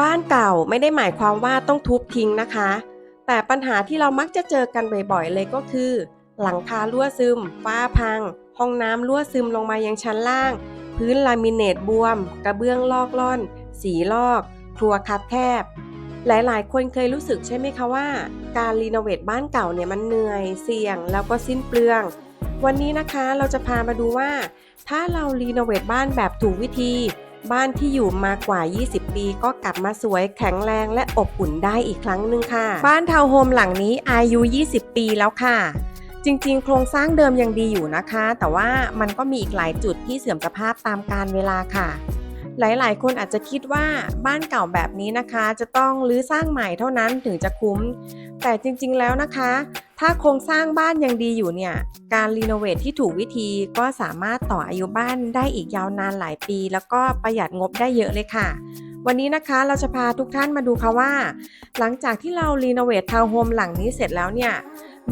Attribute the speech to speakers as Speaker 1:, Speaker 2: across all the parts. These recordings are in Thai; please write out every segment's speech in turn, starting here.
Speaker 1: บ้านเก่าไม่ได้หมายความว่าต้องทุบทิ้งนะคะ แต่ปัญหาที่เรามักจะเจอกันบ่อยๆเลยก็คือ หลังคารั่วซึม ฝ้าพัง ห้องน้ำรั่วซึมลงมายังชั้นล่าง พื้นลามิเนตบวม กระเบื้องลอกล่อน สีลอก ครัวคับแคบ หลายๆ คนเคยรู้สึกใช่ไหมคะว่า การรีโนเวทบ้านเก่าเนี่ยมันเหนื่อย เสี่ยง แล้วก็สิ้นเปลือง วันนี้นะคะเราจะพามาดูว่า ถ้าเรารีโนเวทบ้านแบบถูกวิธี บ้านที่อยู่มากว่า 20 ปี ก็กลับมาสวยแข็งแรงและอบอุ่นได้อีกครั้งหนึ่งค่ะ บ้านทาวน์โฮมหลังนี้อายุ 20 ปีแล้วค่ะ จริงๆ โครงสร้างเดิมยังดีอยู่นะคะ แต่ว่ามันก็มีอีกหลายจุดที่เสื่อมสภาพตามกาลเวลาค่ะ หลายๆ คนอาจจะคิดว่าบ้านเก่าแบบนี้นะคะ จะต้องรื้อสร้างใหม่เท่านั้นถึงจะคุ้ม แต่จริงๆแล้วนะคะ ถ้าโครงสร้างบ้านยังดีอยู่เนี่ย การรีโนเวทที่ถูกวิธีก็สามารถต่ออายุบ้านได้อีกยาวนานหลายปี แล้วก็ประหยัดงบได้เยอะเลยค่ะ วันนี้นะคะเราจะพาทุกท่านมาดูค่ะว่า หลังจากที่เรารีโนเวททาวน์โฮมหลังนี้เสร็จแล้วเนี่ย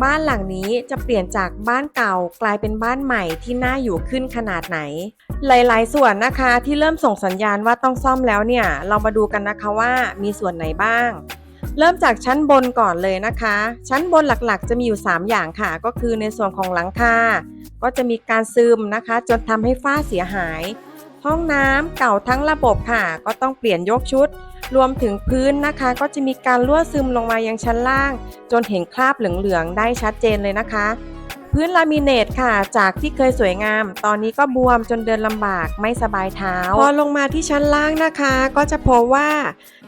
Speaker 1: บ้านหลังนี้จะเปลี่ยนจากบ้านเก่ากลายเป็นบ้านใหม่ที่น่าอยู่ขึ้นขนาดไหน หลาย ๆ ส่วนนะคะที่เริ่มส่งสัญญาณว่าต้องซ่อมแล้วเนี่ย เรามาดูกันนะคะว่ามีส่วนไหนบ้าง เริ่มจากชั้นบนก่อนเลยนะคะ ชั้นบนหลักๆ จะมีอยู่ 3 อย่างค่ะ ก็คือในส่วนของหลังคาก็จะมีการซึมนะคะ จนทำให้ฝ้าเสียหาย ห้องน้ำเก่าทั้งระบบค่ะ ก็ต้องเปลี่ยนยกชุด รวมถึงพื้นนะคะ ก็จะมีการรั่วซึมลงมายังชั้นล่าง จนเห็นคราบเหลืองๆได้ชัดเจนเลยนะคะ พื้นลามิเนตค่ะ จากที่เคยสวยงาม ตอนนี้ก็บวมจนเดินลำบากไม่สบายเท้า พอลงมาที่ชั้นล่างนะคะ ก็จะพบว่า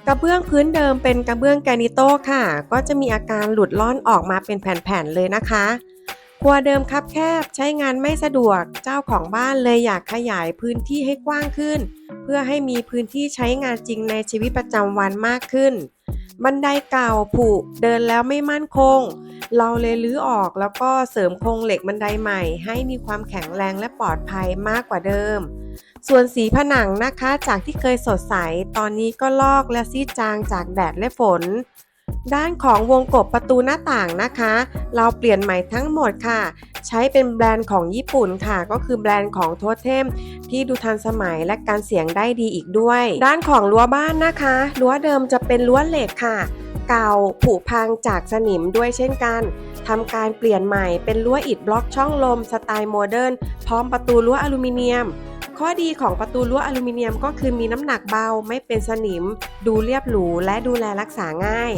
Speaker 1: กระเบื้องพื้นเดิมเป็นกระเบื้องแกรนิโต้ค่ะ ก็จะมีอาการหลุดล่อนออกมาเป็นแผ่นๆเลยนะคะ ครัวเดิมคับแคบใช้งานไม่สะดวกเจ้าของบ้านเลยอยากขยายพื้นที่ให้กว้างขึ้น เพื่อให้มีพื้นที่ใช้งานจริงในชีวิตประจำวันมากขึ้น บันไดเก่าผุเดินแล้วไม่มั่นคง เราเลยรื้อออกแล้วก็เสริมโครงเหล็กบันไดใหม่ ให้มีความแข็งแรงและปลอดภัยมากกว่าเดิม ส่วนสีผนังนะคะจากที่เคยสดใสตอนนี้ก็ลอกและซีดจางจากแดดและฝน ด้านของวงกบประตูหน้าต่างนะคะ เราเปลี่ยนใหม่ทั้งหมดค่ะ ใช้เป็นแบรนด์ของญี่ปุ่นค่ะ ก็คือแบรนด์ของโทเทมที่ดูทันสมัยและการเสียงได้ดีอีกด้วย ด้านของรั้วบ้านนะคะรั้วเดิมจะเป็นรั้วเหล็กค่ะ เก่าผุพังจากสนิมด้วยเช่นกันทำการเปลี่ยนใหม่เป็นรั้วอิฐบล็อกช่องลมสไตล์โมเดิร์นพร้อมประตูรั้วอลูมิเนียม ข้อดีของประตูรั้วอลูมิเนียมก็คือมีน้ำหนักเบาไม่เป็นสนิม ดูเรียบหรูและดูแลรักษาง่าย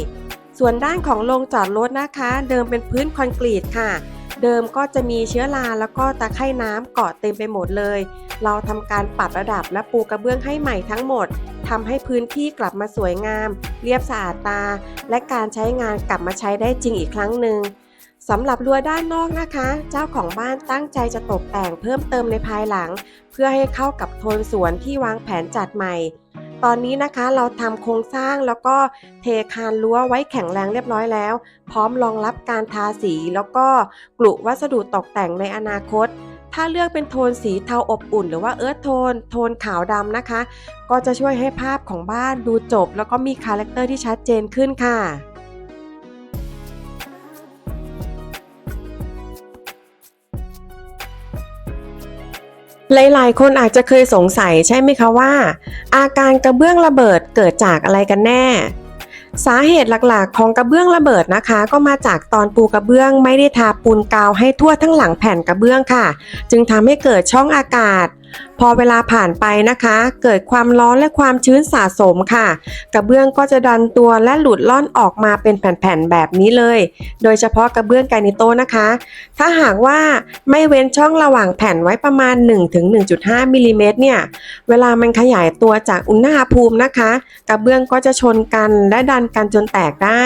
Speaker 1: ส่วนด้านของโรงจอดรถนะคะ เดิมเป็นพื้นคอนกรีตค่ะ เดิมก็จะมีเชื้อราแล้วก็ตะไคร่น้ำเกาะเต็มไปหมดเลย เราทำการปรับระดับและปูกระเบื้องให้ใหม่ทั้งหมดทำให้พื้นที่กลับมาสวยงาม เรียบสะอาดตา และการใช้งานกลับมาใช้ได้จริงอีกครั้งหนึ่ง สำหรับรั้วด้านนอกนะคะ เจ้าของบ้านตั้งใจจะตกแต่งเพิ่มเติมในภายหลัง เพื่อให้เข้ากับโทนสวนที่วางแผนจัดใหม่ ตอนนี้นะคะเราทำโครงสร้างแล้วก็เทคานรั้วไว้แข็งแรงเรียบร้อยแล้ว พร้อมรองรับการทาสีแล้วก็กลุวัสดุตกแต่งในอนาคต ถ้าเลือกเป็นโทนสีเทาอบอุ่น หรือว่าเอิร์ธโทน โทนขาวดำนะคะ ก็จะช่วยให้ภาพของบ้านดูจบ แล้วก็มีคาแรคเตอร์ที่ชัดเจนขึ้นค่ะ หลายๆ คนอาจจะเคยสงสัยใช่ไหมคะว่า อาการกระเบื้องระเบิดเกิดจากอะไรกันแน่ สาเหตุหลักๆ ของกระเบื้องระเบิดนะคะ ก็มาจากตอนปูกระเบื้องไม่ได้ทาปูนกาวให้ทั่วทั้งหลังแผ่นกระเบื้องค่ะ จึงทำให้เกิดช่องอากาศ พอเวลาผ่านไปนะคะ เกิดความร้อนและความชื้นสะสมค่ะ กระเบื้องก็จะดันตัวและหลุดล่อนออกมาเป็นแผ่นๆแบบนี้เลย โดยเฉพาะกระเบื้องแกรนิโตนะคะ ถ้าหากว่าไม่เว้นช่องระหว่างแผ่นไว้ประมาณ 1-1.5มิลลิเมตรเนี่ย เวลามันขยายตัวจากอุณหภูมินะคะ กระเบื้องก็จะชนกันและดันกันจนแตกได้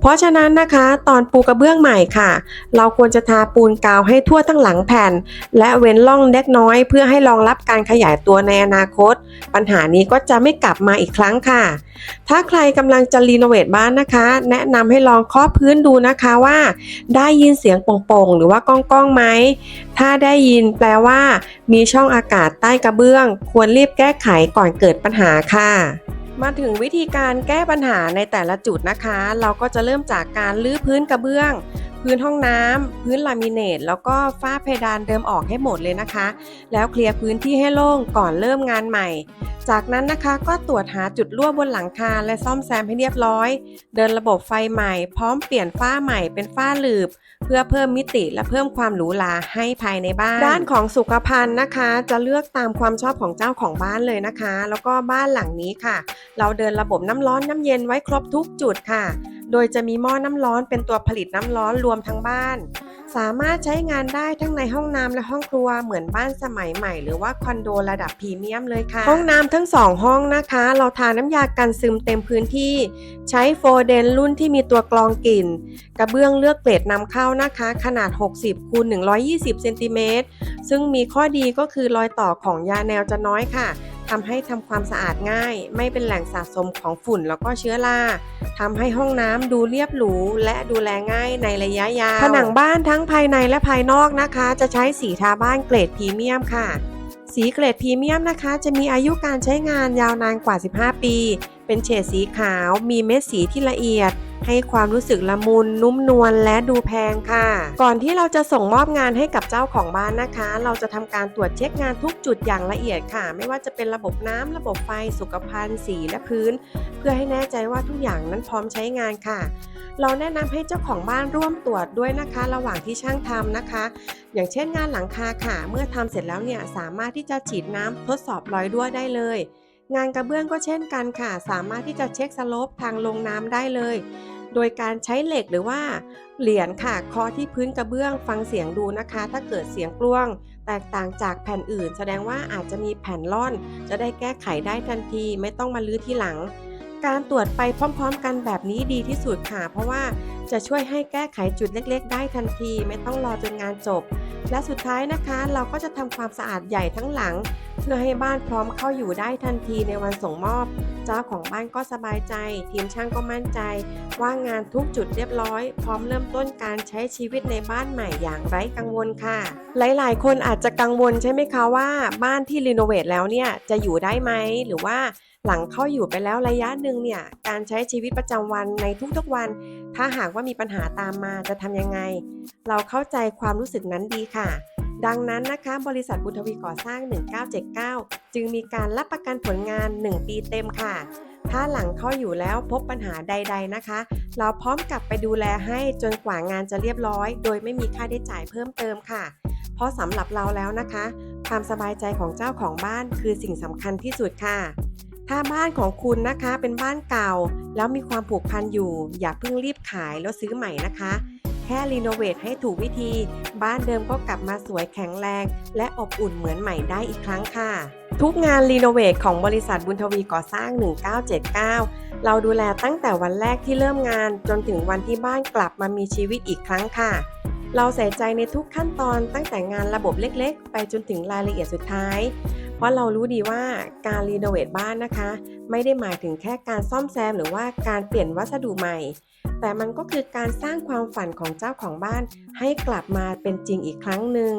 Speaker 1: เพราะฉะนั้นนะคะ ตอนปูกระเบื้องใหม่ค่ะ เราควรจะทาปูนกาวให้ทั่วทั้งหลังแผ่น และเว้นร่องเล็กน้อยเพื่อให้รองรับการขยายตัวในอนาคต ปัญหานี้ก็จะไม่กลับมาอีกครั้งค่ะ ถ้าใครกำลังจะรีโนเวทบ้านนะคะ แนะนำให้ลองเคาะพื้นดูนะคะว่า ได้ยินเสียงโป่งๆหรือว่าก้องๆไหมถ้าได้ยินแปลว่า มีช่องอากาศใต้กระเบื้อง ควรรีบแก้ไขก่อนเกิดปัญหาค่ะมาถึงวิธีการแก้ปัญหาในแต่ละจุดนะคะ เราก็จะเริ่มจากการลื้อพื้นกระเบื้อง พื้นห้องน้ำพื้นลามิเนตแล้วก็ฝ้าเพดานเดิมออกให้หมดเลยนะคะ แล้วเคลียร์พื้นที่ให้โล่งก่อนเริ่มงานใหม่ จากนั้นนะคะก็ตรวจหาจุดรั่วบนหลังคาและซ่อมแซมให้เรียบร้อย เดินระบบไฟใหม่ พร้อมเปลี่ยนฝ้าใหม่เป็นฝ้าหลืบ เพื่อเพิ่มมิติและเพิ่มความหรูหราให้ภายในบ้าน ด้านของสุขภัณฑ์นะคะ จะเลือกตามความชอบของเจ้าของบ้านเลยนะคะ แล้วก็บ้านหลังนี้ค่ะ เราเดินระบบน้ำร้อนน้ำเย็นไว้ครบทุกจุดค่ะ โดยจะมีหม้อน้ำร้อนเป็นตัวผลิตน้ำร้อนรวมทั้งบ้าน สามารถใช้งานได้ทั้งในห้องน้ำและห้องครัวเหมือนบ้านสมัยใหม่หรือว่าคอนโดระดับพรีเมียมเลยค่ะ ห้องน้ำทั้งสองห้องนะคะ เราทาน้ำยากันซึมเต็มพื้นที่ ใช้โฟเดนรุ่นที่มีตัวกรองกลิ่น กระเบื้องเลือกเกรดนำเข้านะคะ ขนาด 60คูณ120เซนติเมตรซึ่งมีข้อดีก็คือรอยต่อของยาแนวจะน้อยค่ะ ทำให้ทำความสะอาดง่าย ไม่เป็นแหล่งสะสมของฝุ่นแล้วก็เชื้อราทำให้ห้องน้ำดูเรียบหรูและดูแลง่ายในระยะยาว ผนังบ้านทั้งภายในและภายนอกนะคะ จะใช้สีทาบ้านเกรดพรีเมียมค่ะ สีเกรดพรีเมียมนะคะ จะมีอายุการใช้งานยาวนานกว่า 15 ปี เป็นเฉดสีขาว มีเม็ดสีที่ละเอียด ให้ความรู้สึกละมุนนุ่มนวลและดูแพงค่ะ ก่อนที่เราจะส่งมอบงานให้กับเจ้าของบ้านนะคะ เราจะทำการตรวจเช็คงานทุกจุดอย่างละเอียดค่ะ ไม่ว่าจะเป็นระบบน้ำระบบไฟสุขภัณฑ์สีและพื้น เพื่อให้แน่ใจว่าทุกอย่างนั้นพร้อมใช้งานค่ะ เราแนะนำให้เจ้าของบ้านร่วมตรวจด้วยนะคะ ระหว่างที่ช่างทำนะคะ อย่างเช่นงานหลังคาค่ะ เมื่อทำเสร็จแล้วเนี่ยสามารถที่จะฉีดน้ำทดสอบรอยรั่วได้เลย งานกระเบื้องก็เช่นกันค่ะ สามารถที่จะเช็คสโลปทางลงน้ำได้เลย โดยการใช้เหล็กหรือว่าเหรียญค่ะเคาะที่พื้นกระเบื้องฟังเสียงดูนะคะ ถ้าเกิดเสียงกล้วง แตกต่างจากแผ่นอื่น แสดงว่าอาจจะมีแผ่นล่อน จะได้แก้ไขได้ทันที ไม่ต้องมาลื้อที่หลัง การตรวจไปพร้อมๆ กันแบบนี้ดีที่สุดค่ะ เพราะว่าจะช่วยให้แก้ไขจุดเล็ก ๆ ได้ทันที ไม่ต้องรอจนงานจบ และสุดท้ายนะคะเราก็จะทำความสะอาดใหญ่ทั้งหลัง เพื่อให้บ้านพร้อมเข้าอยู่ได้ทันทีในวันส่งมอบ เจ้าของบ้านก็สบายใจ ทีมช่างก็มั่นใจ ว่างานทุกจุดเรียบร้อย พร้อมเริ่มต้นการใช้ชีวิตในบ้านใหม่อย่างไร้กังวลค่ะ หลาย ๆ คนอาจจะกังวลใช่ไหมคะว่าบ้านที่รีโนเวทแล้วเนี่ยจะอยู่ได้ไหมหรือว่าหลังเข้าอยู่ไปแล้วระยะหนึ่งเนี่ยการใช้ชีวิตประจำวันในทุกๆวัน ถ้าหากว่ามีปัญหาตามมาจะทำยังไง เราเข้าใจความรู้สึกนั้นดีค่ะ ดังนั้นนะคะ บริษัทบุญทวีก่อสร้าง 1979 จึงมีการรับประกันผลงาน 1 ปีเต็มค่ะ ถ้าหลังเข้าอยู่แล้วพบปัญหาใด ๆนะคะ เราพร้อมกลับไปดูแลให้จนกว่างานจะเรียบร้อย โดยไม่มีค่าใช้จ่ายเพิ่มเติมค่ะ เพราะสำหรับเราแล้วนะคะ ความสบายใจของเจ้าของบ้านคือสิ่งสำคัญที่สุดค่ะถ้าบ้านของคุณนะคะเป็นบ้านเก่า แล้วมีความผูกพันอยู่ อย่าเพิ่งรีบขายแล้วซื้อใหม่นะคะ แค่รีโนเวทให้ถูกวิธี บ้านเดิมก็กลับมาสวยแข็งแรง และอบอุ่นเหมือนใหม่ได้อีกครั้งค่ะ ทุกงานรีโนเวทของบริษัทบุญทวีก่อสร้าง 1979 เราดูแลตั้งแต่วันแรกที่เริ่มงาน จนถึงวันที่บ้านกลับมามีชีวิตอีกครั้งค่ะ เราใส่ใจในทุกขั้นตอนตั้งแต่งานระบบเล็กๆ ไปจนถึงรายละเอียดสุดท้าย เพราะเรารู้ดีว่าการรีโนเวทบ้านนะคะ ไม่ได้หมายถึงแค่การซ่อมแซมหรือว่าการเปลี่ยนวัสดุใหม่ แต่มันก็คือการสร้างความฝันของเจ้าของบ้าน ให้กลับมาเป็นจริงอีกครั้งหนึ่ง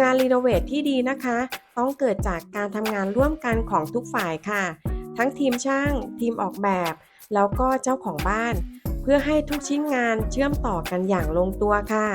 Speaker 1: งานรีโนเวทที่ดีนะคะ ต้องเกิดจากการทำงานร่วมกันของทุกฝ่ายค่ะ ทั้งทีมช่าง ทีมออกแบบ แล้วก็เจ้าของบ้าน เพื่อให้ทุกชิ้นงานเชื่อมต่อกันอย่างลงตัวค่ะ